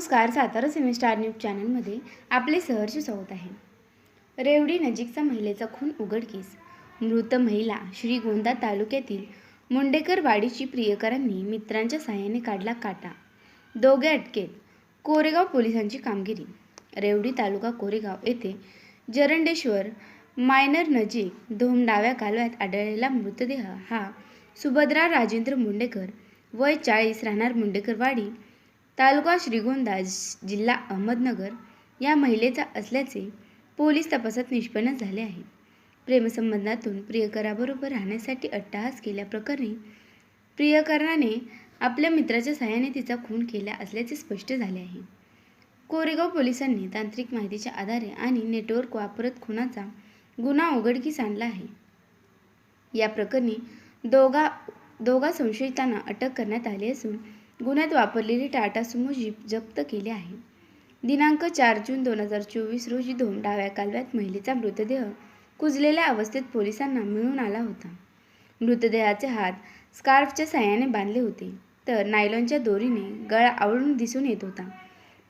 नमस्कार सातारा सिने star news चॅनलमध्ये आपले सहर्ष स्वागत आहे. रेवडी नजीकचा महिलेचा खून उघडकीस मृत महिला श्रीगोंदा तालुक्यातील मुंडेकरवाडीची प्रियकरांनी मित्रांच्या सहाय्याने काढला काटा. दोघे अटकेत. कोरेगाव पोलिसांची कामगिरी. रेवडी तालुका कोरेगाव येथे जरंडेश्वर मायनर नजीक धोम डाव्या कालव्यात आढळलेला मृतदेह हा सुभद्रा राजेंद्र मुंडेकर वय चाळीस राहणार मुंडेकरवाडी तालुका श्रीगोंदा जिल्हा अहमदनगर या महिलेचा असल्याचे पोलीस तपासात निष्पन्न झाले आहे. प्रेमसंबंधातून प्रियकराबरोबर राहण्यासाठी अट्टहास केल्याप्रकरणी प्रियकराने आपल्या मित्राच्या सहाय्याने तिचा खून केला असल्याचे स्पष्ट झाले आहे. कोरेगाव पोलिसांनी तांत्रिक माहितीच्या आधारे आणि नेटवर्क वापरत खुनाचा गुन्हा उघडकीस आणला आहे. या प्रकरणी दोघा दोघा संशयितांना अटक करण्यात आली असून गुन्ह्यात वापरलेली टाटा सुमो जीप जप्त केली आहे. दिनांक चार जून दोन हजार चोवीस रोजी धोम डाव्या कालव्यात महिलेचा मृतदेह कुजलेल्या अवस्थेत पोलिसांना मिळून आला होता. मृतदेहाचे हात स्कार्फच्या साह्याने बांधले होते तर नायलॉनच्या दोरीने गळा आवळून दिसून येत होता.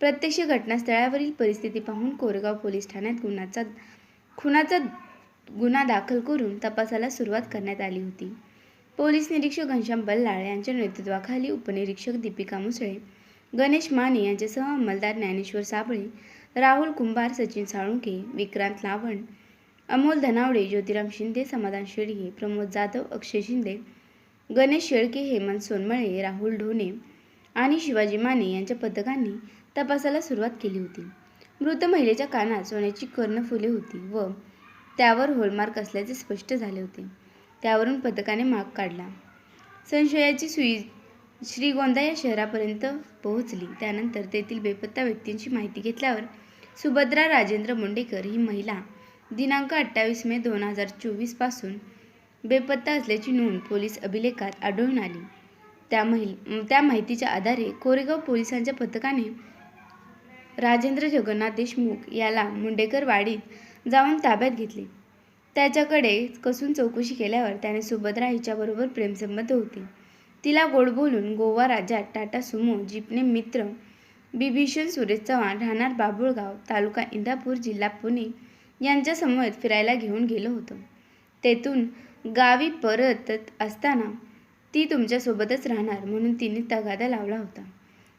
प्रत्यक्ष घटनास्थळावरील परिस्थिती पाहून कोरेगाव पोलीस ठाण्यात गुन्ह्याचा खुनाचा गुन्हा दाखल करून तपासाला सुरुवात करण्यात आली होती. पोलीस निरीक्षक घनश्याम बल्लाळ यांच्या नेतृत्वाखाली उपनिरीक्षक दीपिका मुसळे गणेश माने यांच्यासह अंमलदार ज्ञानेश्वर साबळे राहुल कुंभार सचिन साळुंके विक्रांत लावण अमोल धनावडे ज्योतिराम शिंदे समाधान शेळके प्रमोद जाधव अक्षय शिंदे गणेश शेळके हेमंत सोनमळे राहुल ढोणे आणि शिवाजी माने यांच्या पथकांनी तपासाला सुरुवात केली होती. मृत महिलेच्या कानात सोन्याची कर्ण फुले होती व त्यावर होलमार्क असल्याचे स्पष्ट झाले होते. त्यावरून पथकाने माग काढला. संशयाची सुई श्रीगोंदा या शहरापर्यंत पोहोचली. त्यानंतर तेथील बेपत्ता व्यक्तींची माहिती घेतल्यावर सुभद्रा राजेंद्र मुंडेकर ही महिला दिनांक अठ्ठावीस मे दोन हजार चोवीसपासून बेपत्ता असल्याची नोंद पोलीस अभिलेखात आढळून आली. त्या महिल त्या माहितीच्या आधारे कोरेगाव पोलिसांच्या पथकाने राजेंद्र जगन्नाथ देशमुख याला मुंडेकर वाडीत जाऊन ताब्यात घेतले. त्याच्याकडे कसून चौकशी केल्यावर त्याने सुभद्रा हिच्याबरोबर प्रेमसंबंध होते. तिला गोड बोलून गोवा राज्यात टाटा सुमो जीपने मित्र बिभीषण सुरेश चव्हाण राहणार बाबुळगाव तालुका इंदापूर जिल्हा पुणे यांच्यासमवेत फिरायला घेऊन गेलो होतो. तेथून गावी परतत असताना ती तुमच्यासोबतच राहणार म्हणून तिने तगादा लावला होता.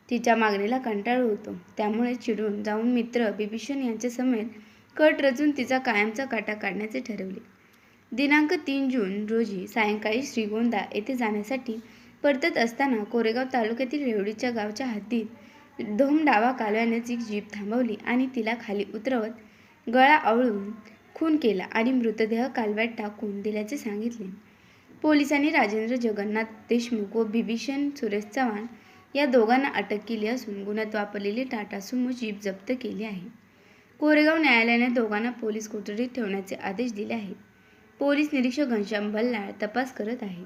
तिच्या मागणीला कंटाळलो होतो. त्यामुळे चिडून जाऊन मित्र बिभीषण यांच्या समेत कट रचून तिचा कायमचा काटा काढण्याचे ठरवले. दिनांक तीन जून रोजी सायंकाळी श्रीगोंदा येथे जाण्यासाठी परतत असताना कोरेगाव तालुक्यातील रेवडीच्या गावच्या हद्दीत धोम डावा कालव्यानजीक जीप थांबवली आणि तिला खाली उतरवत गळा आवळून खून केला आणि मृतदेह कालव्यात टाकून दिल्याचे सांगितले. पोलिसांनी राजेंद्र जगन्नाथ देशमुख व बिभीषण सुरेश चव्हाण या दोघांना अटक केली असून गुन्ह्यात वापरलेली टाटा सुमो जीप जप्त केली आहे. कोरेगाव न्यायालयाने दोघांना पोलीस कोठडीत ठेवण्याचे आदेश दिले आहेत. पोलीस निरीक्षक घनश्याम बल्लाळ तपास करत आहेत.